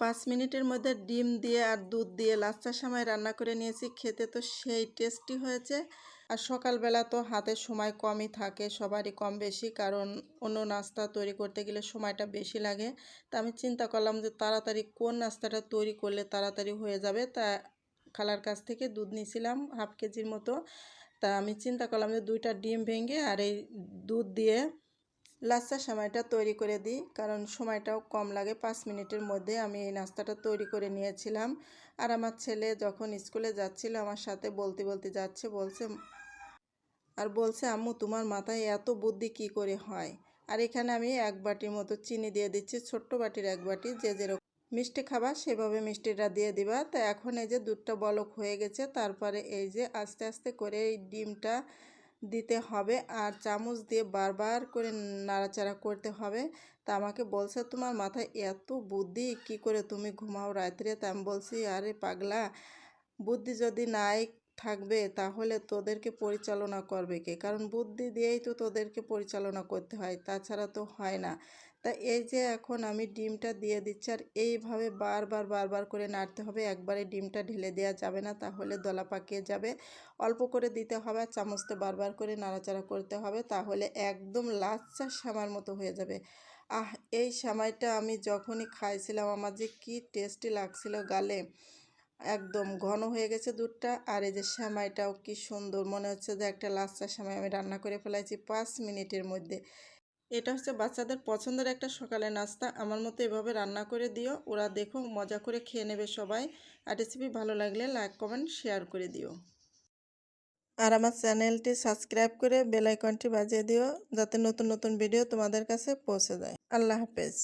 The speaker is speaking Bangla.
পাঁচ মিনিটের মধ্যে ডিম দিয়ে আর দুধ দিয়ে লাচ্চার সময় রান্না করে নিয়েছি। খেতে তো সেই টেস্টি হয়েছে। আর সকালবেলা তো হাতে সময় কমই থাকে, সবারই কম বেশি, কারণ অন্য নাস্তা তৈরি করতে গেলে সময়টা বেশি লাগে। তা আমি চিন্তা করলাম যে তাড়াতাড়ি কোন নাস্তাটা তৈরি করলে তাড়াতাড়ি হয়ে যাবে, তা খালার কাছ থেকে দুধ নিয়েছিলাম হাফ কেজির মতো। তা আমি চিন্তা করলাম যে দুইটা ডিম ভেঙে আর এই দুধ দিয়ে লাচ্চার সময়টা তৈরি করে দিই, কারণ সময়টাও কম লাগে। পাঁচ মিনিটের মধ্যে আমি এই নাস্তাটা তৈরি করে নিয়েছিলাম। আর আমার ছেলে যখন স্কুলে যাচ্ছিল, আমার সাথে বলতে বলতে যাচ্ছে, বলছে, আর বলছে, আম্মু, তোমার মাথায় এত বুদ্ধি কি করে হয়? আর এখানে আমি এক বাটির মতো চিনি দিয়ে দিচ্ছি, ছোট্ট বাটির এক বাটি, যে যেরকম মিষ্টি খাবার সেভাবে মিষ্টিটা দিয়ে দিবা। তা এখন এই যে দুধটা বলক হয়ে গেছে, তারপরে এই যে আস্তে আস্তে করে এই ডিমটা দিতে হবে আর চামচ দিয়ে বারবার করে নাড়াচাড়া করতে হবে। তা আমাকে বলছে, তোমার মাথায় এত বুদ্ধি, কি করে তুমি ঘুমাও রাত্রে? তা আমি বলছি, আরে পাগলা, বুদ্ধি যদি নাই থাকবে তাহলে তোদেরকে পরিচালনা করবে কে? কারণ বুদ্ধি দিয়েই তো তোদেরকে পরিচালনা করতে হয়, তাছাড়া তো হয় না। তা এই যে এখন আমি ডিমটা দিয়ে দিচ্ছি আর এইভাবে বারবার বারবার করে নাড়তে হবে, একবারে ডিমটা ঢেলে দেওয়া যাবে না, তাহলে দলা পাকিয়ে যাবে। অল্প করে দিতে হবে আর চামচতে বারবার করে নাড়াচাড়া করতে হবে, তাহলে একদম লাচ্চা সামার মতো হয়ে যাবে। আহ, এই সামাইটা আমি যখনই খাইছিলাম, আমার যে কী টেস্টি লাগছিল গালে। একদম ঘন হয়ে গেছে দুধটা। আর এই যে সেমাইটাও কি সুন্দর। মনে হচ্ছে যে একটা লাচ্চা সেমাই আমি রান্না করে ফেলাইছি পাঁচ মিনিটের মধ্যে। এটা হচ্ছে বাচ্চাদের পছন্দের একটা সকালের নাস্তা। আমার মতো এভাবে রান্না করে দিও। ওরা দেখো মজা করে খেয়ে নেবে সবাই। আর রেসিপি ভালো লাগলে লাইক কমেন্ট শেয়ার করে দিও। আর আমার চ্যানেলটি সাবস্ক্রাইব করে বেল আইকনটি বাজিয়ে দিও, যাতে নতুন নতুন ভিডিও তোমাদের কাছে পৌঁছে যায় আল্লাহ হাফেজ।